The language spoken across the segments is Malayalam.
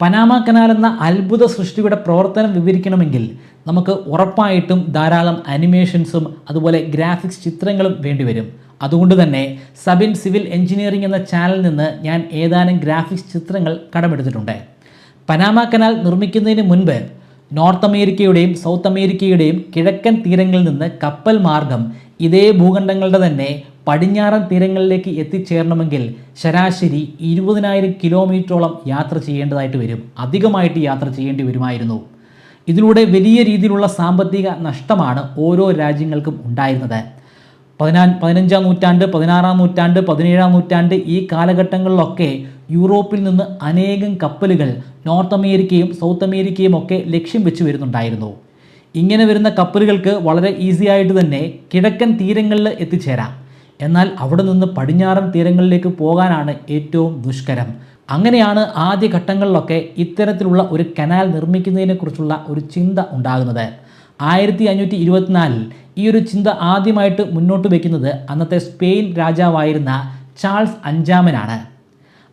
പനാമ കനാൽ എന്ന അത്ഭുത സൃഷ്ടിയുടെ പ്രവർത്തനം വിവരിക്കണമെങ്കിൽ നമുക്ക് ഉറപ്പായിട്ടും ധാരാളം അനിമേഷൻസും അതുപോലെ ഗ്രാഫിക്സ് ചിത്രങ്ങളും വേണ്ടിവരും. അതുകൊണ്ട് തന്നെ സബിൻ സിവിൽ എഞ്ചിനീയറിംഗ് എന്ന ചാനലിൽ നിന്ന് ഞാൻ ഏതാനും ഗ്രാഫിക്സ് ചിത്രങ്ങൾ കടമെടുത്തിട്ടുണ്ട്. പനാമ കനാൽ നിർമ്മിക്കുന്നതിന് മുൻപ് നോർത്ത് അമേരിക്കയുടെയും സൗത്ത് അമേരിക്കയുടെയും കിഴക്കൻ തീരങ്ങളിൽ നിന്ന് കപ്പൽ മാർഗം ഇതേ ഭൂഖണ്ഡങ്ങളുടെ തന്നെ പടിഞ്ഞാറൻ തീരങ്ങളിലേക്ക് എത്തിച്ചേരണമെങ്കിൽ ശരാശരി ഇരുപതിനായിരം കിലോമീറ്ററോളം യാത്ര ചെയ്യേണ്ടതായിട്ട് വരും. അധികമായിട്ട് യാത്ര ചെയ്യേണ്ടി വരുമായിരുന്നു. ഇതിലൂടെ വലിയ രീതിയിലുള്ള സാമ്പത്തിക നഷ്ടമാണ് ഓരോ രാജ്യങ്ങൾക്കും ഉണ്ടായിരുന്നത്. പതിനാ പതിനഞ്ചാം നൂറ്റാണ്ട് പതിനാറാം നൂറ്റാണ്ട് പതിനേഴാം നൂറ്റാണ്ട് ഈ കാലഘട്ടങ്ങളിലൊക്കെ യൂറോപ്പിൽ നിന്ന് അനേകം കപ്പലുകൾ നോർത്ത് അമേരിക്കയും സൗത്ത് അമേരിക്കയും ഒക്കെ ലക്ഷ്യം വെച്ച് വരുന്നുണ്ടായിരുന്നു. ഇങ്ങനെ വരുന്ന കപ്പലുകൾക്ക് വളരെ ഈസി ആയിട്ട് തന്നെ കിഴക്കൻ തീരങ്ങളിൽ എത്തിച്ചേരാം. എന്നാൽ അവിടെ നിന്ന് പടിഞ്ഞാറൻ തീരങ്ങളിലേക്ക് പോകാനാണ് ഏറ്റവും ദുഷ്കരം. അങ്ങനെയാണ് ആദ്യ ഘട്ടങ്ങളിലൊക്കെ ഇത്തരത്തിലുള്ള ഒരു കനാൽ നിർമ്മിക്കുന്നതിനെക്കുറിച്ചുള്ള ഒരു ചിന്ത ഉണ്ടാകുന്നത്. ആയിരത്തി അഞ്ഞൂറ്റി ഇരുപത്തിനാലിൽ ഈ ഒരു ചിന്ത ആദ്യമായിട്ട് മുന്നോട്ട് വയ്ക്കുന്നത് അന്നത്തെ സ്പെയിൻ രാജാവായിരുന്ന ചാൾസ് അഞ്ചാമനാണ്.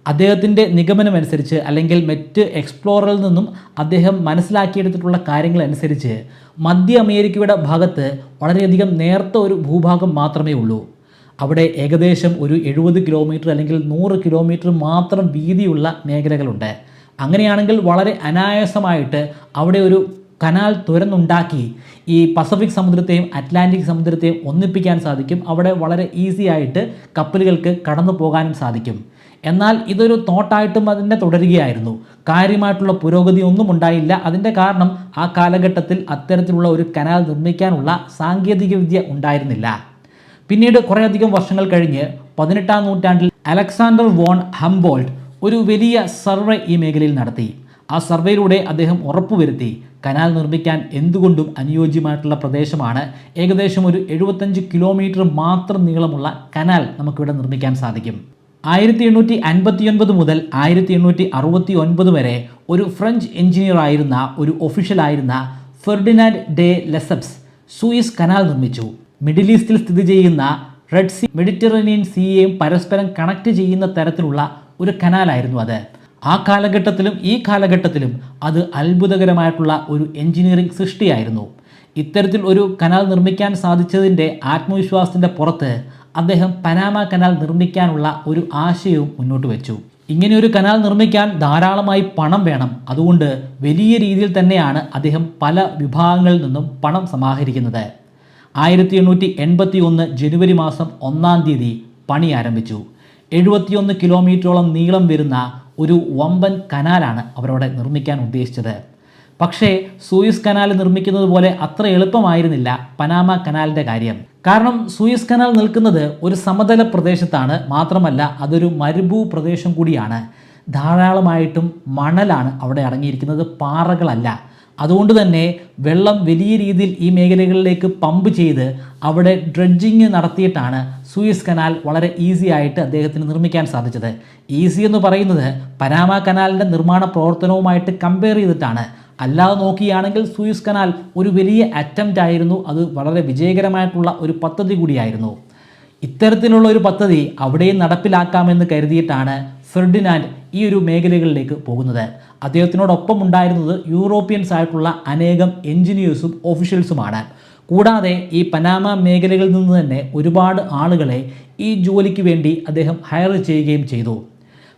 അദ്ദേഹത്തിന്റെ നിഗമനമനുസരിച്ച് അല്ലെങ്കിൽ മറ്റ് എക്സ്പ്ലോററിൽ നിന്നും അദ്ദേഹം മനസ്സിലാക്കിയെടുത്തിട്ടുള്ള കാര്യങ്ങളനുസരിച്ച് മധ്യ അമേരിക്കയുടെ ഭാഗത്ത് വളരെയധികം നേർത്ത ഒരു ഭൂഭാഗം മാത്രമേ ഉള്ളൂ. അവിടെ ഏകദേശം ഒരു എഴുപത് കിലോമീറ്റർ അല്ലെങ്കിൽ നൂറ് കിലോമീറ്റർ മാത്രം വീതിയുള്ള മേഖലകളുണ്ട്. അങ്ങനെയാണെങ്കിൽ വളരെ അനായാസമായിട്ട് അവിടെ ഒരു കനാൽ തുരന്നുണ്ടാക്കി ഈ പസഫിക് സമുദ്രത്തെയും അറ്റ്ലാന്റിക് സമുദ്രത്തെയും ഒന്നിപ്പിക്കാൻ സാധിക്കും. അവിടെ വളരെ ഈസി ആയിട്ട് കപ്പലുകൾക്ക് കടന്നു പോകാനും സാധിക്കും. എന്നാൽ ഇതൊരു തോട്ടായിട്ടും അതിന്റെ തുടരുകയായിരുന്നു. കാര്യമായിട്ടുള്ള പുരോഗതി ഒന്നും ഉണ്ടായില്ല. അതിന്റെ കാരണം ആ കാലഘട്ടത്തിൽ അത്തരത്തിലുള്ള ഒരു കനാൽ നിർമ്മിക്കാനുള്ള സാങ്കേതികവിദ്യ ഉണ്ടായിരുന്നില്ല. പിന്നീട് കുറേയധികം വർഷങ്ങൾ കഴിഞ്ഞ് പതിനെട്ടാം നൂറ്റാണ്ടിൽ അലക്സാണ്ടർ വോൺ ഹംബോൾട്ട് ഒരു വലിയ സർവേ ഈ മേഖലയിൽ നടത്തി. ആ സർവേയിലൂടെ അദ്ദേഹം ഉറപ്പുവരുത്തി കനാൽ നിർമ്മിക്കാൻ എന്തുകൊണ്ടും അനുയോജ്യമായിട്ടുള്ള പ്രദേശമാണ്. ഏകദേശം ഒരു എഴുപത്തഞ്ച് കിലോമീറ്റർ മാത്രം നീളമുള്ള കനാൽ നമുക്കിവിടെ നിർമ്മിക്കാൻ സാധിക്കും. ആയിരത്തി എണ്ണൂറ്റി അൻപത്തിയൊൻപത് മുതൽ ആയിരത്തി എണ്ണൂറ്റി അറുപത്തി ഒൻപത് വരെ ഒരു ഫ്രഞ്ച് എഞ്ചിനീയർ ആയിരുന്ന ഒരു ഒഫീഷ്യലായിരുന്ന Ferdinand de Lesseps Suez canal നിർമ്മിച്ചു. മിഡിൽ ഈസ്റ്റിൽ സ്ഥിതി ചെയ്യുന്ന റെഡ് സി മെഡിറ്ററേനിയൻ സീയെയും പരസ്പരം കണക്ട് ചെയ്യുന്ന തരത്തിലുള്ള ഒരു കനാലായിരുന്നു അത്. ആ കാലഘട്ടത്തിലും ഈ കാലഘട്ടത്തിലും അത് അത്ഭുതകരമായിട്ടുള്ള ഒരു എഞ്ചിനീയറിംഗ് സൃഷ്ടിയായിരുന്നു. ഇത്തരത്തിൽ ഒരു കനാൽ നിർമ്മിക്കാൻ സാധിച്ചതിന്റെ ആത്മവിശ്വാസത്തിന്റെ പുറത്ത് അദ്ദേഹം പനാമ കനാൽ നിർമ്മിക്കാനുള്ള ഒരു ആശയവും മുന്നോട്ട് വെച്ചു. ഇങ്ങനെ ഒരു കനാൽ നിർമ്മിക്കാൻ ധാരാളമായി പണം വേണം. അതുകൊണ്ട് വലിയ രീതിയിൽ തന്നെയാണ് അദ്ദേഹം പല വിഭാഗങ്ങളിൽ നിന്നും പണം സമാഹരിക്കുന്നത്. ആയിരത്തി എണ്ണൂറ്റി എൺപത്തി ഒന്ന് ജനുവരി മാസം ഒന്നാം തീയതി പണി ആരംഭിച്ചു. എഴുപത്തിയൊന്ന് കിലോമീറ്ററോളം നീളം വരുന്ന ഒരു വമ്പൻ കനാലാണ് അവരവിടെ നിർമ്മിക്കാൻ ഉദ്ദേശിച്ചത്. പക്ഷേ സൂയിസ് കനാൽ നിർമ്മിക്കുന്നത് പോലെ അത്ര എളുപ്പമായിരുന്നില്ല പനാമ കനാലിന്റെ കാര്യം. കാരണം സൂയിസ് കനാൽ നിൽക്കുന്നത് ഒരു സമതല പ്രദേശത്താണ് മാത്രമല്ല അതൊരു മരുഭൂ പ്രദേശം കൂടിയാണ്. ധാരാളമായിട്ടും മണലാണ് അവിടെ അടങ്ങിയിരിക്കുന്നത് പാറകളല്ല. അതുകൊണ്ട് തന്നെ വെള്ളം വലിയ രീതിയിൽ ഈ മേഖലകളിലേക്ക് പമ്പ് ചെയ്ത് അവിടെ ഡ്രഡ്ജിങ് നടത്തിയിട്ടാണ് സൂയിസ് കനാൽ വളരെ ഈസി ആയിട്ട് അദ്ദേഹത്തിന് നിർമ്മിക്കാൻ സാധിച്ചത്. ഈസി എന്ന് പറയുന്നത് പനാമ കനാലിന്റെ നിർമ്മാണ പ്രവർത്തനവുമായിട്ട് കമ്പയർ ചെയ്തിട്ടാണ്. അല്ലാതെ നോക്കുകയാണെങ്കിൽ സൂയിസ് കനാൽ ഒരു വലിയ അറ്റംപ്റ്റ് ആയിരുന്നു. അത് വളരെ വിജയകരമായിട്ടുള്ള ഒരു പദ്ധതി കൂടിയായിരുന്നു. ഇത്തരത്തിലുള്ള ഒരു പദ്ധതി അവിടെയും നടപ്പിലാക്കാമെന്ന് കരുതിയിട്ടാണ് ഫെർഡിനാൻഡ് ഈ ഒരു മേഖലകളിലേക്ക് പോകുന്നത്. അദ്ദേഹത്തിനോടൊപ്പം ഉണ്ടായിരുന്നത് യൂറോപ്യൻസ് ആയിട്ടുള്ള അനേകം എഞ്ചിനീയേഴ്സും ഓഫീഷ്യൽസുമാണ്. കൂടാതെ ഈ പനാമ മേഖലകളിൽ നിന്ന് തന്നെ ഒരുപാട് ആളുകളെ ഈ ജോലിക്ക് വേണ്ടി അദ്ദേഹം ഹയർ ചെയ്യുകയും ചെയ്തു.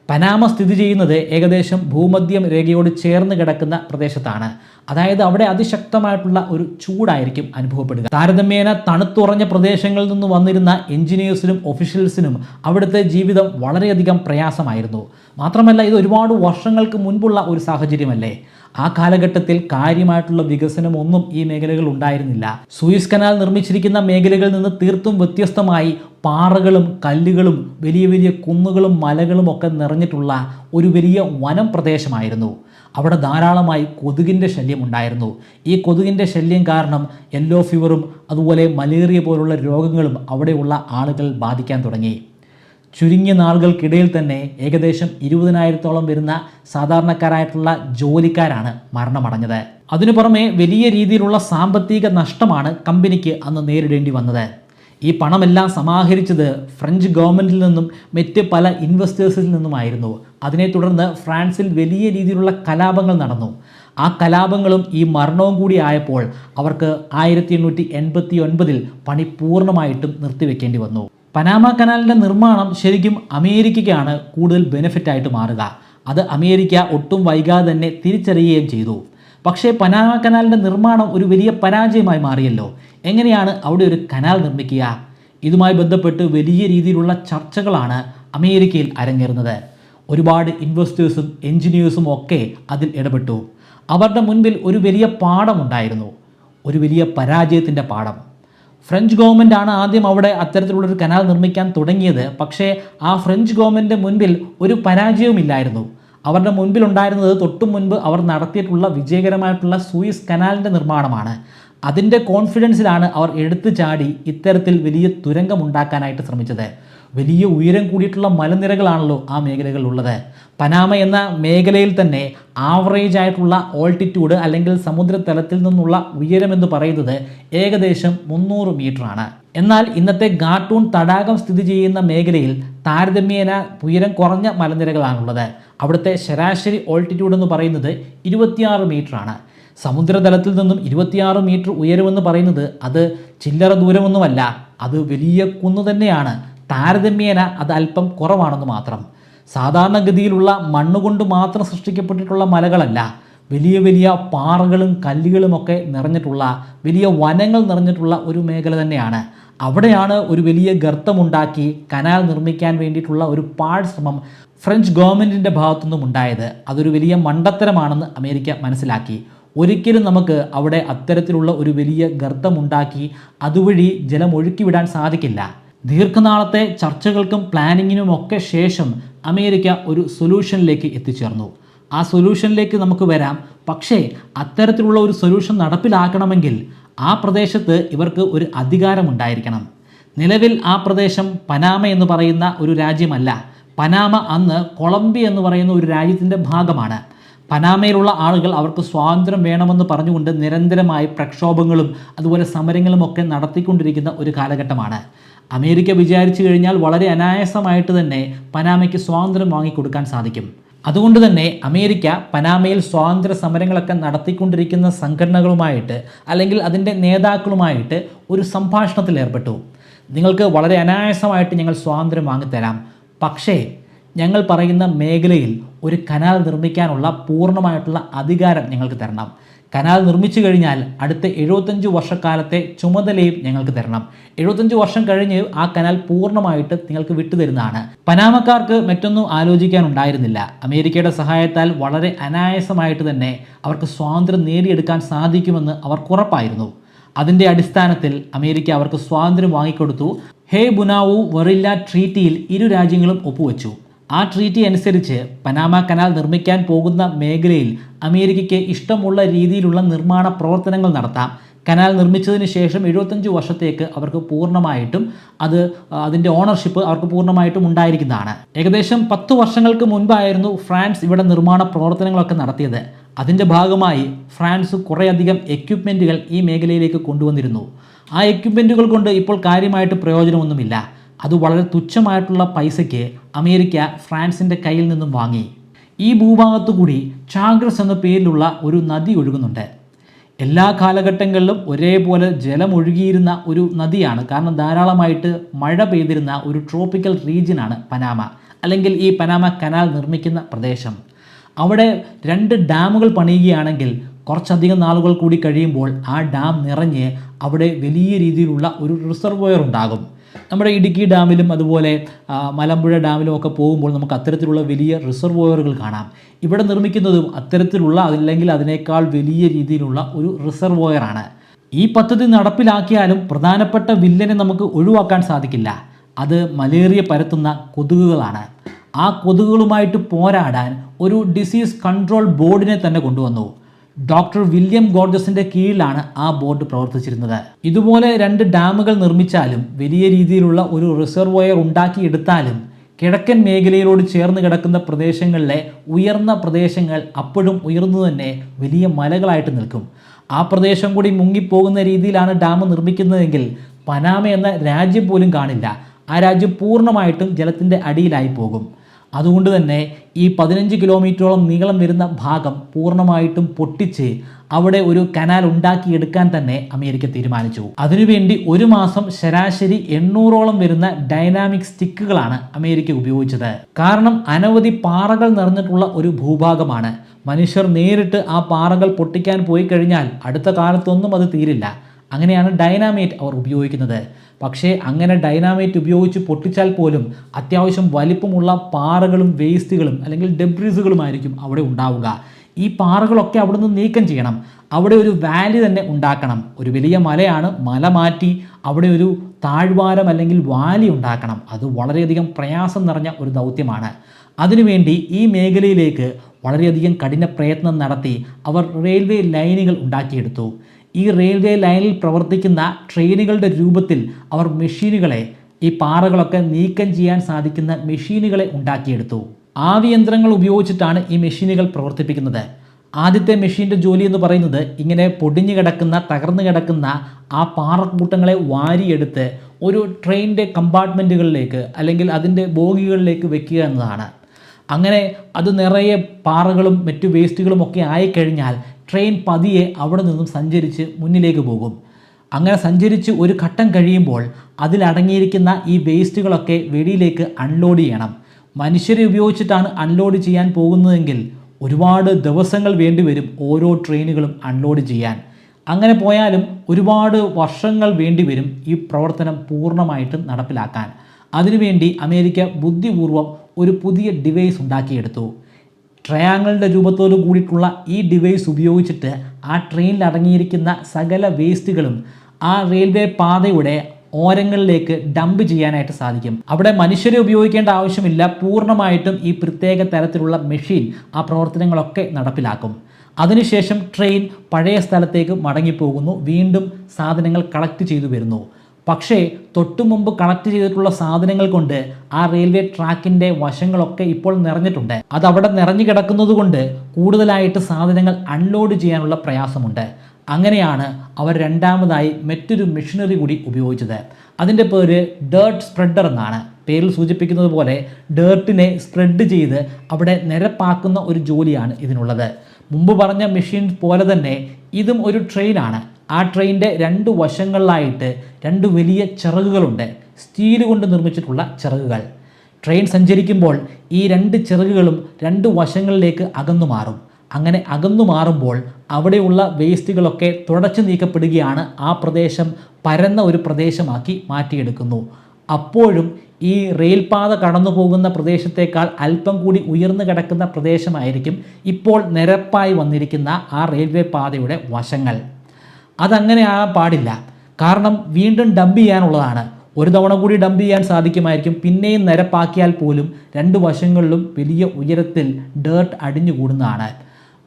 പനാമ സ്ഥിതി ചെയ്യുന്നത് ഏകദേശം ഭൂമധ്യം രേഖയോട് ചേർന്ന് കിടക്കുന്ന പ്രദേശത്താണ്. അതായത് അവിടെ അതിശക്തമായിട്ടുള്ള ഒരു ചൂടായിരിക്കും അനുഭവപ്പെടുക. താരതമ്യേന തണുത്തുറഞ്ഞ പ്രദേശങ്ങളിൽ നിന്ന് വന്നിരുന്ന എഞ്ചിനീയേഴ്സിനും ഒഫീഷ്യൽസിനും അവിടുത്തെ ജീവിതം വളരെയധികം പ്രയാസമായിരുന്നു. മാത്രമല്ല ഇത് ഒരുപാട് വർഷങ്ങൾക്ക് മുൻപുള്ള ഒരു സാഹചര്യമല്ലേ? ആ കാലഘട്ടത്തിൽ കാര്യമായിട്ടുള്ള വികസനം ഒന്നും ഈ മേഖലകൾ ഉണ്ടായിരുന്നില്ല. സൂയിസ് കനാൽ നിർമ്മിച്ചിരിക്കുന്ന മേഖലകളിൽ നിന്ന് തീർത്തും വ്യത്യസ്തമായി പാറകളും കല്ലുകളും വലിയ വലിയ കുന്നുകളും മലകളും ഒക്കെ നിറഞ്ഞിട്ടുള്ള ഒരു വലിയ വനം പ്രദേശമായിരുന്നു. അവിടെ ധാരാളമായി കൊതുകിന്റെ ശല്യം ഉണ്ടായിരുന്നു. ഈ കൊതുകിന്റെ ശല്യം കാരണം യെല്ലോ ഫീവറും അതുപോലെ മലേറിയ പോലുള്ള രോഗങ്ങളും അവിടെയുള്ള ആളുകൾ ബാധിക്കാൻ തുടങ്ങി. ചുരുങ്ങിയ നാളുകൾക്കിടയിൽ തന്നെ ഏകദേശം ഇരുപതിനായിരത്തോളം വരുന്ന സാധാരണക്കാരായിട്ടുള്ള ജോലിക്കാരാണ് മരണമടഞ്ഞത്. അതിനു പുറമെ വലിയ രീതിയിലുള്ള സാമ്പത്തിക നഷ്ടമാണ് കമ്പനിക്ക് അന്ന് നേരിടേണ്ടി വന്നത്. ഈ പണമെല്ലാം സമാഹരിച്ചത് ഫ്രഞ്ച് ഗവൺമെന്റിൽ നിന്നും മറ്റ് പല ഇൻവെസ്റ്റേഴ്സിൽ നിന്നുമായിരുന്നു. അതിനെ തുടർന്ന് ഫ്രാൻസിൽ വലിയ രീതിയിലുള്ള കലാപങ്ങൾ നടന്നു. ആ കലാപങ്ങളും ഈ മരണവും കൂടി ആയപ്പോൾ അവർക്ക് ആയിരത്തി എണ്ണൂറ്റി എൺപത്തി ഒൻപതിൽ പണി പൂർണമായിട്ടും നിർത്തിവെക്കേണ്ടി വന്നു. പനാമ കനാലിന്റെ നിർമ്മാണം ശരിക്കും അമേരിക്കയ്ക്കാണ് കൂടുതൽ ബെനിഫിറ്റ് ആയിട്ട് മാറുക. അത് അമേരിക്ക ഒട്ടും വൈകാതെ തന്നെ തിരിച്ചറിയുകയും ചെയ്തു. പക്ഷേ പനാമ കനാലിന്റെ നിർമ്മാണം ഒരു വലിയ പരാജയമായി മാറിയല്ലോ. എങ്ങനെയാണ് അവിടെ ഒരു കനാൽ നിർമ്മിക്കുക? ഇതുമായി ബന്ധപ്പെട്ട് വലിയ രീതിയിലുള്ള ചർച്ചകളാണ് അമേരിക്കയിൽ അരങ്ങേറുന്നത്. ഒരുപാട് ഇൻവെസ്റ്റേഴ്സും എൻജിനീയേഴ്സും ഒക്കെ അതിൽ ഇടപെട്ടു. അവരുടെ മുൻപിൽ ഒരു വലിയ പാഠമുണ്ടായിരുന്നു ഒരു വലിയ പരാജയത്തിന്റെ പാഠം. ഫ്രഞ്ച് ഗവൺമെന്റ് ആണ് ആദ്യം അവിടെ അത്തരത്തിലുള്ളൊരു കനാൽ നിർമ്മിക്കാൻ തുടങ്ങിയത്. പക്ഷേ ആ ഫ്രഞ്ച് ഗവൺമെന്റ് മുൻപിൽ ഒരു പരാജയവുമില്ലായിരുന്നു അവരുടെ മുൻപിൽ ഉണ്ടായിരുന്നത് തൊട്ടു മുൻപ് അവർ നടത്തിയിട്ടുള്ള വിജയകരമായിട്ടുള്ള സൂയിസ് കനാലിന്റെ നിർമ്മാണമാണ്. അതിന്റെ കോൺഫിഡൻസിലാണ് അവർ എടുത്തു ചാടി ഇത്തരത്തിൽ വലിയ തുരങ്കം തുരങ്കമുണ്ടാക്കാനായിട്ട് ശ്രമിച്ചത്. വലിയ ഉയരം കൂടിയിട്ടുള്ള മലനിരകളാണല്ലോ ആ മേഖലകളിലുള്ളത്. പനാമ എന്ന മേഖലയിൽ തന്നെ ആവറേജ് ആയിട്ടുള്ള ഓൾട്ടിറ്റ്യൂഡ് അല്ലെങ്കിൽ സമുദ്രതലത്തിൽ നിന്നുള്ള ഉയരം എന്ന് പറയുന്നത് ഏകദേശം മുന്നൂറ് ആണ് എന്നാൽ ഇന്നത്തെ ഗാട്ടൂൺ തടാകം സ്ഥിതി ചെയ്യുന്ന മേഖലയിൽ താരതമ്യേന ഉയരം കുറഞ്ഞ മലനിരകളാണുള്ളത്. അവിടുത്തെ ശരാശരി ഓൾട്ടിറ്റ്യൂഡ് എന്ന് പറയുന്നത് ഇരുപത്തിയാറ് ആണ് സമുദ്രതലത്തിൽ നിന്നും ഇരുപത്തിയാറ് മീറ്റർ ഉയരമെന്ന് പറയുന്നത് അത് ചില്ലറ ദൂരമൊന്നുമല്ല അത് വലിയ കുന്നു തന്നെയാണ്. താരതമ്യേന അത് അല്പം കുറവാണെന്ന് മാത്രം. സാധാരണഗതിയിലുള്ള മണ്ണുകൊണ്ട് മാത്രം സൃഷ്ടിക്കപ്പെട്ടിട്ടുള്ള മലകളല്ല. വലിയ വലിയ പാറകളും കല്ലുകളുമൊക്കെ നിറഞ്ഞിട്ടുള്ള വലിയ വനങ്ങൾ നിറഞ്ഞിട്ടുള്ള ഒരു മേഖല തന്നെയാണ്. അവിടെയാണ് ഒരു വലിയ ഗർത്തമുണ്ടാക്കി കനാൽ നിർമ്മിക്കാൻ വേണ്ടിയിട്ടുള്ള ഒരു പാഴ് ശ്രമം ഫ്രഞ്ച് ഗവൺമെന്റിന്റെ ഭാഗത്തുനിന്നും ഉണ്ടായത്. അതൊരു വലിയ മണ്ടത്തരമാണെന്ന് അമേരിക്ക മനസ്സിലാക്കി. ഒരിക്കലും നമുക്ക് അവിടെ അത്തരത്തിലുള്ള ഒരു വലിയ ഗർത്തമുണ്ടാക്കി അതുവഴി ജലം ഒഴുക്കിവിടാൻ സാധിക്കില്ല. ദീർഘനാളത്തെ ചർച്ചകൾക്കും പ്ലാനിങ്ങിനും ഒക്കെ ശേഷം അമേരിക്ക ഒരു സൊല്യൂഷനിലേക്ക് എത്തിച്ചേർന്നു. ആ സൊല്യൂഷനിലേക്ക് നമുക്ക് വരാം. പക്ഷേ അത്തരത്തിലുള്ള ഒരു സൊല്യൂഷൻ നടപ്പിലാക്കണമെങ്കിൽ ആ പ്രദേശത്ത് ഇവർക്ക് ഒരു അധികാരമുണ്ടായിരിക്കണം. നിലവിൽ ആ പ്രദേശം പനാമ എന്ന് പറയുന്ന ഒരു രാജ്യമല്ല. പനാമ അന്ന് കൊളംബിയ എന്ന് പറയുന്ന ഒരു രാജ്യത്തിന്റെ ഭാഗമാണ്. പനാമയിലുള്ള ആളുകൾ അവർക്ക് സ്വാതന്ത്ര്യം വേണമെന്ന് പറഞ്ഞുകൊണ്ട് നിരന്തരമായി പ്രക്ഷോഭങ്ങളും അതുപോലെ സമരങ്ങളും ഒക്കെ നടത്തിക്കൊണ്ടിരിക്കുന്ന ഒരു കാലഘട്ടമാണ്. അമേരിക്ക വിചാരിച്ചു കഴിഞ്ഞാൽ വളരെ അനായാസമായിട്ട് തന്നെ പനാമയ്ക്ക് സ്വാതന്ത്ര്യം വാങ്ങിക്കൊടുക്കാൻ സാധിക്കും. അതുകൊണ്ട് തന്നെ അമേരിക്ക പനാമയിൽ സ്വാതന്ത്ര്യ സമരങ്ങളൊക്കെ നടത്തിക്കൊണ്ടിരിക്കുന്ന സംഘടനകളുമായിട്ട് അല്ലെങ്കിൽ അതിന്റെ നേതാക്കളുമായിട്ട് ഒരു സംഭാഷണത്തിൽ ഏർപ്പെട്ടു. നിങ്ങൾക്ക് വളരെ അനായാസമായിട്ട് ഞങ്ങൾ സ്വാതന്ത്ര്യം വാങ്ങിത്തരാം. പക്ഷേ ഞങ്ങൾ പറയുന്ന മേഖലയിൽ ഒരു കനാൽ നിർമ്മിക്കാനുള്ള പൂർണമായിട്ടുള്ള അധികാരം ഞങ്ങൾക്ക് തരണം. കനാൽ നിർമ്മിച്ചു കഴിഞ്ഞാൽ അടുത്ത എഴുപത്തഞ്ച് വർഷക്കാലത്തെ ചുമതലയും ഞങ്ങൾക്ക് തരണം. എഴുപത്തഞ്ച് വർഷം കഴിഞ്ഞ് ആ കനാൽ പൂർണമായിട്ട് നിങ്ങൾക്ക് വിട്ടുതരുന്നതാണ് പനാമക്കാർക്ക് മറ്റൊന്നും ആലോചിക്കാനുണ്ടായിരുന്നില്ല അമേരിക്കയുടെ സഹായത്താൽ വളരെ അനായാസമായിട്ട് തന്നെ അവർക്ക് സ്വാതന്ത്ര്യം നേടിയെടുക്കാൻ സാധിക്കുമെന്ന് അവർക്ക് ഉറപ്പായിരുന്നു. അതിന്റെ അടിസ്ഥാനത്തിൽ അമേരിക്ക അവർക്ക് സ്വാതന്ത്ര്യം വാങ്ങിക്കൊടുത്തു. ഹേ ബുനാവു വെറില്ല ട്രീറ്റിയിൽ ഇരു രാജ്യങ്ങളും ഒപ്പുവെച്ചു. ആ ട്രീറ്റി അനുസരിച്ച് പനാമ കനാൽ നിർമ്മിക്കാൻ പോകുന്ന മേഖലയിൽ അമേരിക്കയ്ക്ക് ഇഷ്ടമുള്ള രീതിയിലുള്ള നിർമ്മാണ പ്രവർത്തനങ്ങൾ നടത്താം. കനാൽ നിർമ്മിച്ചതിന് ശേഷം എഴുപത്തഞ്ച് വർഷത്തേക്ക് അവർക്ക് പൂർണമായിട്ടും അത് അതിന്റെ ഓണർഷിപ്പ് അവർക്ക് പൂർണമായിട്ടും ഉണ്ടായിരിക്കുന്നതാണ്. ഏകദേശം പത്ത് വർഷങ്ങൾക്ക് മുൻപായിരുന്നു ഫ്രാൻസ് ഇവിടെ നിർമ്മാണ പ്രവർത്തനങ്ങളൊക്കെ നടത്തിയത്. അതിന്റെ ഭാഗമായി ഫ്രാൻസ് കുറേയധികം എക്യുപ്മെന്റുകൾ ഈ മേഖലയിലേക്ക് കൊണ്ടുവന്നിരുന്നു. ആ എക്യുപ്മെന്റുകൾ കൊണ്ട് ഇപ്പോൾ കാര്യമായിട്ട് പ്രയോജനമൊന്നുമില്ല. അത് വളരെ തുച്ഛമായിട്ടുള്ള പൈസയ്ക്ക് അമേരിക്ക ഫ്രാൻസിന്റെ കയ്യിൽ നിന്നും വാങ്ങി. ഈ ഭൂഭാഗത്തു കൂടി ചാഗ്രസ് എന്ന പേരിലുള്ള ഒരു നദി ഒഴുകുന്നുണ്ട്. എല്ലാ കാലഘട്ടങ്ങളിലും ഒരേപോലെ ജലം ഒഴുകിയിരുന്ന ഒരു നദിയാണ്. കാരണം ധാരാളമായിട്ട് മഴ പെയ്തിരുന്ന ഒരു ട്രോപ്പിക്കൽ റീജിയനാണ് പനാമ അല്ലെങ്കിൽ ഈ പനാമ കനാൽ നിർമ്മിക്കുന്ന പ്രദേശം. അവിടെ രണ്ട് ഡാമുകൾ പണിയുകയാണെങ്കിൽ കുറച്ചധികം നാളുകൾ കൂടി കഴിയുമ്പോൾ ആ ഡാം നിറഞ്ഞ് അവിടെ വലിയ രീതിയിലുള്ള ഒരു റിസർവോയർ ഉണ്ടാകും. നമ്മുടെ ഇടുക്കി ഡാമിലും അതുപോലെ മലമ്പുഴ ഡാമിലും ഒക്കെ പോകുമ്പോൾ നമുക്ക് അത്തരത്തിലുള്ള വലിയ റിസർവോയറുകൾ കാണാം. ഇവിടെ നിർമ്മിക്കുന്നതും അത്തരത്തിലുള്ള അല്ലെങ്കിൽ അതിനേക്കാൾ വലിയ രീതിയിലുള്ള ഒരു റിസർവോയറാണ്. ഈ പദ്ധതി നടപ്പിലാക്കിയാലും പ്രധാനപ്പെട്ട വില്ലനെ നമുക്ക് ഒഴിവാക്കാൻ സാധിക്കില്ല. അത് മലേറിയ പരത്തുന്ന കൊതുകുകളാണ്. ആ കൊതുകുകളുമായിട്ട് പോരാടാൻ ഒരു ഡിസീസ് കൺട്രോൾ ബോർഡിനെ തന്നെ കൊണ്ടുവന്നു. ഡോക്ടർ വില്യം ഗോർജസിന്റെ കീഴിലാണ് ആ ബോർഡ് പ്രവർത്തിച്ചിരുന്നത്. ഇതുപോലെ രണ്ട് ഡാമുകൾ നിർമ്മിച്ചാലും വലിയ രീതിയിലുള്ള ഒരു റിസർവോയർ ഉണ്ടാക്കിയെടുത്താലും കിഴക്കൻ മേഖലയിലോട് ചേർന്ന് കിടക്കുന്ന പ്രദേശങ്ങളിലെ ഉയർന്ന പ്രദേശങ്ങൾ അപ്പോഴും ഉയർന്നു തന്നെ വലിയ മലകളായിട്ട് നിൽക്കും. ആ പ്രദേശം കൂടി മുങ്ങിപ്പോകുന്ന രീതിയിലാണ് ഡാം നിർമ്മിക്കുന്നതെങ്കിൽ പനാമ എന്ന രാജ്യം പോലും കാണില്ല. ആ രാജ്യം പൂർണമായിട്ടും ജലത്തിന്റെ അടിയിലായി പോകും. അതുകൊണ്ട് തന്നെ ഈ പതിനഞ്ച് കിലോമീറ്ററോളം നീളം വരുന്ന ഭാഗം പൂർണമായിട്ടും പൊട്ടിച്ച് അവിടെ ഒരു കനാൽ ഉണ്ടാക്കിയെടുക്കാൻ തന്നെ അമേരിക്ക തീരുമാനിച്ചു. അതിനുവേണ്ടി ഒരു മാസം ശരാശരി എണ്ണൂറോളം വരുന്ന ഡൈനാമിക് സ്റ്റിക്കുകളാണ് അമേരിക്ക ഉപയോഗിച്ചത്. കാരണം അനവധി പാറകൾ നിറഞ്ഞിട്ടുള്ള ഒരു ഭൂഭാഗമാണ്. മനുഷ്യർ നേരിട്ട് ആ പാറകൾ പൊട്ടിക്കാൻ പോയി കഴിഞ്ഞാൽ അടുത്ത കാലത്തൊന്നും അത് തീരില്ല. അങ്ങനെയാണ് ഡൈനാമേറ്റ് അവർ ഉപയോഗിക്കുന്നത്. പക്ഷേ അങ്ങനെ ഡൈനാമൈറ്റ് ഉപയോഗിച്ച് പൊട്ടിച്ചാൽ പോലും അത്യാവശ്യം വലിപ്പമുള്ള പാറകളും വേസ്റ്റുകളും അല്ലെങ്കിൽ ഡെബ്രീസുകളുമായിരിക്കും അവിടെ ഉണ്ടാവുക. ഈ പാറകളൊക്കെ അവിടെ നിന്ന് നീക്കം ചെയ്യണം. അവിടെ ഒരു വാലി തന്നെ ഉണ്ടാക്കണം. ഒരു വലിയ മലയാണ് മല മാറ്റി അവിടെ ഒരു താഴ്വാരം അല്ലെങ്കിൽ വാലി ഉണ്ടാക്കണം. അത് വളരെയധികം പ്രയാസം നിറഞ്ഞ ഒരു ദൗത്യമാണ്. അതിനുവേണ്ടി ഈ മേഖലയിലേക്ക് വളരെയധികം കഠിന പ്രയത്നം നടത്തി അവർ റെയിൽവേ ലൈനുകൾ ഉണ്ടാക്കിയെടുത്തു. ഈ റെയിൽവേ ലൈനിൽ പ്രവർത്തിക്കുന്ന ട്രെയിനുകളുടെ രൂപത്തിൽ അവർ മെഷീനുകളെ ഈ പാറകളൊക്കെ നീക്കം ചെയ്യാൻ സാധിക്കുന്ന മെഷീനുകളെ ഉണ്ടാക്കിയെടുത്തു. ആവിയന്ത്രങ്ങൾ ഉപയോഗിച്ചിട്ടാണ് ഈ മെഷീനുകൾ പ്രവർത്തിപ്പിക്കുന്നത്. ആദ്യത്തെ മെഷീന്റെ ജോലി എന്ന് പറയുന്നത് ഇങ്ങനെ പൊടിഞ്ഞു കിടക്കുന്ന തകർന്നു കിടക്കുന്ന ആ പാറക്കൂട്ടങ്ങളെ വാരിയെടുത്ത് ഒരു ട്രെയിനിന്റെ കമ്പാർട്ട്മെന്റുകളിലേക്ക് അല്ലെങ്കിൽ അതിന്റെ ബോഗികളിലേക്ക് വെക്കുക എന്നതാണ്. അങ്ങനെ അത് നിറയെ പാറകളും മറ്റു വേസ്റ്റുകളും ഒക്കെ ആയിക്കഴിഞ്ഞാൽ ട്രെയിൻ പതിയെ അവിടെ നിന്നും സഞ്ചരിച്ച് മുന്നിലേക്ക് പോകും. അങ്ങനെ സഞ്ചരിച്ച് ഒരു ഘട്ടം കഴിയുമ്പോൾ അതിലടങ്ങിയിരിക്കുന്ന ഈ വേസ്റ്റുകളൊക്കെ വെളിയിലേക്ക് അൺലോഡ് ചെയ്യണം. മനുഷ്യരെ ഉപയോഗിച്ചിട്ടാണ് അൺലോഡ് ചെയ്യാൻ പോകുന്നതെങ്കിൽ ഒരുപാട് ദിവസങ്ങൾ വേണ്ടിവരും ഓരോ ട്രെയിനുകളും അൺലോഡ് ചെയ്യാൻ. അങ്ങനെ പോയാലും ഒരുപാട് വർഷങ്ങൾ വേണ്ടിവരും ഈ പ്രവർത്തനം പൂർണമായിട്ടും നടപ്പിലാക്കാൻ. അതിനുവേണ്ടി അമേരിക്ക ബുദ്ധിപൂർവം ഒരു പുതിയ ഡിവൈസ് ഉണ്ടാക്കിയെടുത്തു. ട്രയാങ്കിളിന്റെ രൂപത്തോട് കൂടിയിട്ടുള്ള ഈ ഡിവൈസ് ഉപയോഗിച്ചിട്ട് ആ ട്രെയിനിൽ അടങ്ങിയിരിക്കുന്ന സകല വേസ്റ്റുകളും ആ റെയിൽവേ പാതയുടെ ഓരങ്ങളിലേക്ക് ഡംപ് ചെയ്യാനായിട്ട് സാധിക്കും. അവിടെ മനുഷ്യരെ ഉപയോഗിക്കേണ്ട ആവശ്യമില്ല. പൂർണമായിട്ടും ഈ പ്രത്യേക തരത്തിലുള്ള മെഷീൻ ആ പ്രവർത്തനങ്ങളൊക്കെ നടപ്പിലാക്കും. അതിനുശേഷം ട്രെയിൻ പഴയ സ്ഥലത്തേക്ക് മടങ്ങിപ്പോകുന്നു. വീണ്ടും സാധനങ്ങൾ കളക്ട് ചെയ്തു വരുന്നു. പക്ഷേ തൊട്ടു മുമ്പ് കണക്ട് ചെയ്തിട്ടുള്ള സാധനങ്ങൾ കൊണ്ട് ആ റെയിൽവേ ട്രാക്കിന്റെ വശങ്ങളൊക്കെ ഇപ്പോൾ നിറഞ്ഞിട്ടുണ്ട്. അത് അവിടെ നിറഞ്ഞു കിടക്കുന്നത് കൊണ്ട് കൂടുതലായിട്ട് സാധനങ്ങൾ അൺലോഡ് ചെയ്യാനുള്ള പ്രയാസമുണ്ട്. അങ്ങനെയാണ് അവർ രണ്ടാമതായി മറ്റൊരു മെഷീനറി കൂടി ഉപയോഗിച്ചത്. അതിന്റെ പേര് ഡേർട്ട് സ്പ്രെഡർ എന്നാണ്. പേരിൽ സൂചിപ്പിക്കുന്നത് പോലെ ഡേർട്ടിനെ സ്പ്രെഡ് ചെയ്ത് അവിടെ നിരപ്പാക്കുന്ന ഒരു ജോലിയാണ് ഇതിനുള്ളത്. മുമ്പ് പറഞ്ഞ മെഷീൻ പോലെ തന്നെ ഇതും ഒരു ട്രെയിനാണ്. ആ ട്രെയിനിന്റെ രണ്ട് വശങ്ങളിലായിട്ട് രണ്ട് വലിയ ചിറകുകളുണ്ട്. സ്റ്റീൽ കൊണ്ട് നിർമ്മിച്ചിട്ടുള്ള ചിറകുകൾ. ട്രെയിൻ സഞ്ചരിക്കുമ്പോൾ ഈ രണ്ട് ചിറകുകളും രണ്ട് വശങ്ങളിലേക്ക് അകന്നു മാറും. അങ്ങനെ അകന്നു മാറുമ്പോൾ അവിടെയുള്ള വേസ്റ്റുകളൊക്കെ തുടച്ചു നീക്കപ്പെടുകയാണ് ആ പ്രദേശം പരന്ന ഒരു പ്രദേശമാക്കി മാറ്റിയെടുക്കുന്നു. അപ്പോഴും ഈ റെയിൽപാത കടന്നു പോകുന്ന പ്രദേശത്തേക്കാൾ അല്പം കൂടി ഉയർന്നു കിടക്കുന്ന പ്രദേശമായിരിക്കും ഇപ്പോൾ നിരപ്പായി വന്നിരിക്കുന്ന ആ റെയിൽവേ പാതയുടെ വശങ്ങൾ. അതങ്ങനെ ആകാൻ പാടില്ല. കാരണം വീണ്ടും ഡംപ് ചെയ്യാനുള്ളതാണ്. ഒരു തവണ കൂടി ഡംപ് ചെയ്യാൻ സാധിക്കുമായിരിക്കും. പിന്നെയും നിരപ്പാക്കിയാൽ പോലും രണ്ട് വശങ്ങളിലും വലിയ ഉയരത്തിൽ ഡേർട്ട് അടിഞ്ഞുകൂടുന്നതാണ്.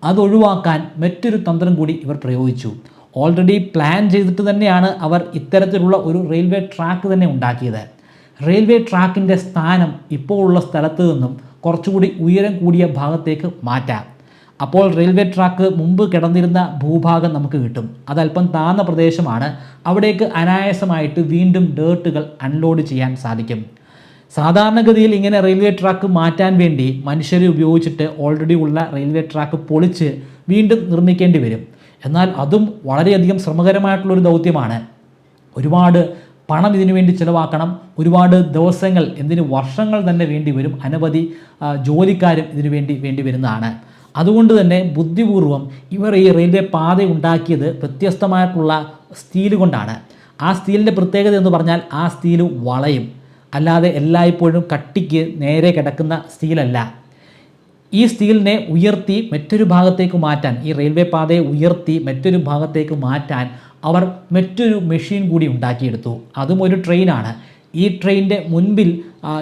അതൊഴിവാക്കാൻ മറ്റൊരു തന്ത്രം കൂടി ഇവർ പ്രയോഗിച്ചു. ഓൾറെഡി പ്ലാൻ ചെയ്തിട്ട് തന്നെയാണ് അവർ ഇത്തരത്തിലുള്ള ഒരു റെയിൽവേ ട്രാക്ക് തന്നെ ഉണ്ടാക്കിയത്. റെയിൽവേ ട്രാക്കിന്റെ സ്ഥാനം ഇപ്പോൾ ഉള്ള സ്ഥലത്ത് നിന്നും കുറച്ചുകൂടി ഉയരം കൂടിയ ഭാഗത്തേക്ക് മാറ്റാം. അപ്പോൾ റെയിൽവേ ട്രാക്ക് മുമ്പ് കിടന്നിരുന്ന ഭൂഭാഗം നമുക്ക് കിട്ടും. അതല്പം താഴ്ന്ന പ്രദേശമാണ്. അവിടേക്ക് അനായാസമായിട്ട് വീണ്ടും ഡേർട്ടുകൾ അൺലോഡ് ചെയ്യാൻ സാധിക്കും. സാധാരണഗതിയിൽ ഇങ്ങനെ റെയിൽവേ ട്രാക്ക് മാറ്റാൻ വേണ്ടി മനുഷ്യരെ ഉപയോഗിച്ചിട്ട് ഓൾറെഡി ഉള്ള റെയിൽവേ ട്രാക്ക് പൊളിച്ച് വീണ്ടും നിർമ്മിക്കേണ്ടി വരും. എന്നാൽ അതും വളരെയധികം ശ്രമകരമായിട്ടുള്ളൊരു ദൗത്യമാണ്. ഒരുപാട് പണം ഇതിനു വേണ്ടി ചിലവാക്കണം. ഒരുപാട് ദിവസങ്ങൾ എന്തിന് വർഷങ്ങൾ തന്നെ വേണ്ടി വരും. അനവധി ജോലിക്കാരും ഇതിനു വേണ്ടി വേണ്ടി വരുന്നതാണ്. അതുകൊണ്ട് തന്നെ ബുദ്ധിപൂർവം ഇവർ ഈ റെയിൽവേ പാത ഉണ്ടാക്കിയത് വ്യത്യസ്തമായിട്ടുള്ള സ്റ്റീൽ കൊണ്ടാണ്. ആ സ്റ്റീലിന്റെ പ്രത്യേകത എന്ന് പറഞ്ഞാൽ ആ സ്റ്റീൽ വളയും. അല്ലാതെ എല്ലായ്പ്പോഴും കട്ടിക്ക് നേരെ കിടക്കുന്ന സ്റ്റീലല്ല. ഈ സ്റ്റീലിനെ ഉയർത്തി മറ്റൊരു ഭാഗത്തേക്ക് മാറ്റാൻ ഈ റെയിൽവേ പാതയെ ഉയർത്തി മറ്റൊരു ഭാഗത്തേക്ക് മാറ്റാൻ അവർ മറ്റൊരു മെഷീൻ കൂടി ഉണ്ടാക്കിയെടുത്തു. അതും ഒരു ട്രെയിനാണ് ഈ ട്രെയിനിന്റെ മുൻപിൽ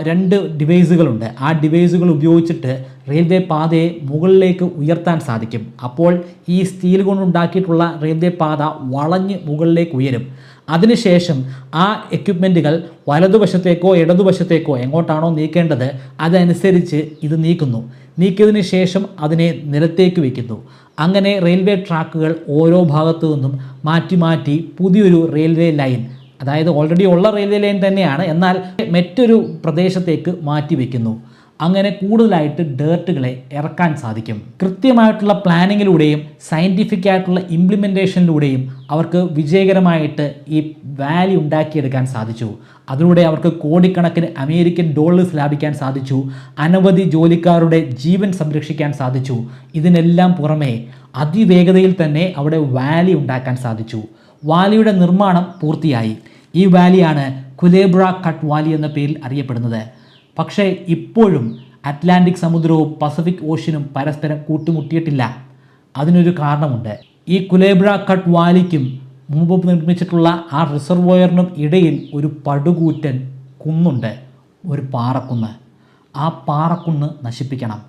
രണ്ട് ഡിവൈസുകളുണ്ട് ആ ഡിവൈസുകൾ ഉപയോഗിച്ചിട്ട് റെയിൽവേ പാതയെ മുകളിലേക്ക് ഉയർത്താൻ സാധിക്കും. അപ്പോൾ ഈ സ്റ്റീൽ കൊണ്ടുണ്ടാക്കിയിട്ടുള്ള റെയിൽവേ പാത വളഞ്ഞ് മുകളിലേക്ക് ഉയരും. അതിനുശേഷം ആ എക്യുപ്മെന്റുകൾ വലതുവശത്തേക്കോ ഇടതുവശത്തേക്കോ എങ്ങോട്ടാണോ നീക്കേണ്ടത് അതനുസരിച്ച് ഇത് നീക്കുന്നു. നീക്കിയതിന് ശേഷം അതിനെ നിലത്തേക്ക് വയ്ക്കുന്നു. അങ്ങനെ റെയിൽവേ ട്രാക്കുകൾ ഓരോ ഭാഗത്തു നിന്നും മാറ്റി മാറ്റി പുതിയൊരു റെയിൽവേ ലൈൻ അതായത് ഓൾറെഡി ഉള്ള റെയിൽവേ ലൈൻ തന്നെയാണ് എന്നാൽ മറ്റൊരു പ്രദേശത്തേക്ക് മാറ്റി വയ്ക്കുന്നു അങ്ങനെ കൂടുതലായിട്ട് ഡേർട്ടുകളെ ഇറക്കാൻ സാധിക്കും. കൃത്യമായിട്ടുള്ള പ്ലാനിങ്ങിലൂടെയും സയന്റിഫിക് ആയിട്ടുള്ള ഇംപ്ലിമെന്റേഷനിലൂടെയും അവർക്ക് വിജയകരമായിട്ട് ഈ വാലി ഉണ്ടാക്കിയെടുക്കാൻ സാധിച്ചു. അതിലൂടെ അവർക്ക് കോടിക്കണക്കിന് അമേരിക്കൻ ഡോളേഴ്സ് ലാഭിക്കാൻ സാധിച്ചു. അനവധി ജോലിക്കാരുടെ ജീവൻ സംരക്ഷിക്കാൻ സാധിച്ചു. ഇതിനെല്ലാം പുറമേ അതിവേഗതയിൽ തന്നെ അവിടെ വാലി ഉണ്ടാക്കാൻ സാധിച്ചു. വാലിയുടെ നിർമ്മാണം പൂർത്തിയായി. ഈ വാലിയാണ് കുലേബ്ര കട്ട് വാലി എന്ന പേരിൽ അറിയപ്പെടുന്നത്. പക്ഷേ ഇപ്പോഴും അറ്റ്ലാന്റിക് സമുദ്രവും പസഫിക് ഓഷ്യനും പരസ്പരം കൂട്ടുമുട്ടിയിട്ടില്ല. അതിനൊരു കാരണമുണ്ട്. ഈ കുലേബ്ര കട്ട് വാലിക്കും മുമ്പ് നിർമ്മിച്ചിട്ടുള്ള ആ റിസർവോയറിനും ഇടയിൽ ഒരു പടുകൂറ്റൻ കുന്നുണ്ട്. ഒരു പാറക്കുന്ന്. ആ പാറക്കുന്ന് നശിപ്പിക്കണം.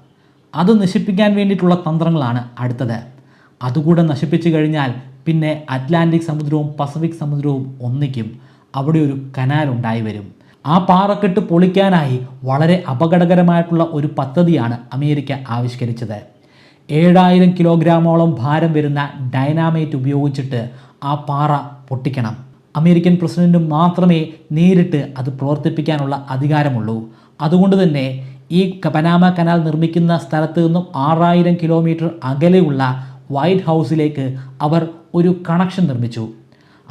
അത് നശിപ്പിക്കാൻ വേണ്ടിയിട്ടുള്ള തന്ത്രങ്ങളാണ് അടുത്തത്. അതുകൂടെ നശിപ്പിച്ചു കഴിഞ്ഞാൽ പിന്നെ അറ്റ്ലാന്റിക് സമുദ്രവും പസഫിക് സമുദ്രവും ഒന്നിക്കും. അവിടെ ഒരു കനാൽ ഉണ്ടായി വരും. ആ പാറക്കെട്ട് പൊളിക്കാനായി വളരെ അപകടകരമായിട്ടുള്ള ഒരു പദ്ധതിയാണ് അമേരിക്ക ആവിഷ്കരിച്ചത്. ഏഴായിരം കിലോഗ്രാമോളം ഭാരം വരുന്ന ഡൈനാമൈറ്റ് ഉപയോഗിച്ചിട്ട് ആ പാറ പൊട്ടിക്കണം. അമേരിക്കൻ പ്രസിഡന്റ് മാത്രമേ നേരിട്ട് അത് പ്രവർത്തിപ്പിക്കാനുള്ള അധികാരമുള്ളൂ. അതുകൊണ്ട് തന്നെ ഈ പനാമ കനാൽ നിർമ്മിക്കുന്ന സ്ഥലത്ത് നിന്നും ആറായിരം കിലോമീറ്റർ അകലെയുള്ള വൈറ്റ് ഹൗസിലേക്ക് അവർ ഒരു കണക്ഷൻ നിർമ്മിച്ചു.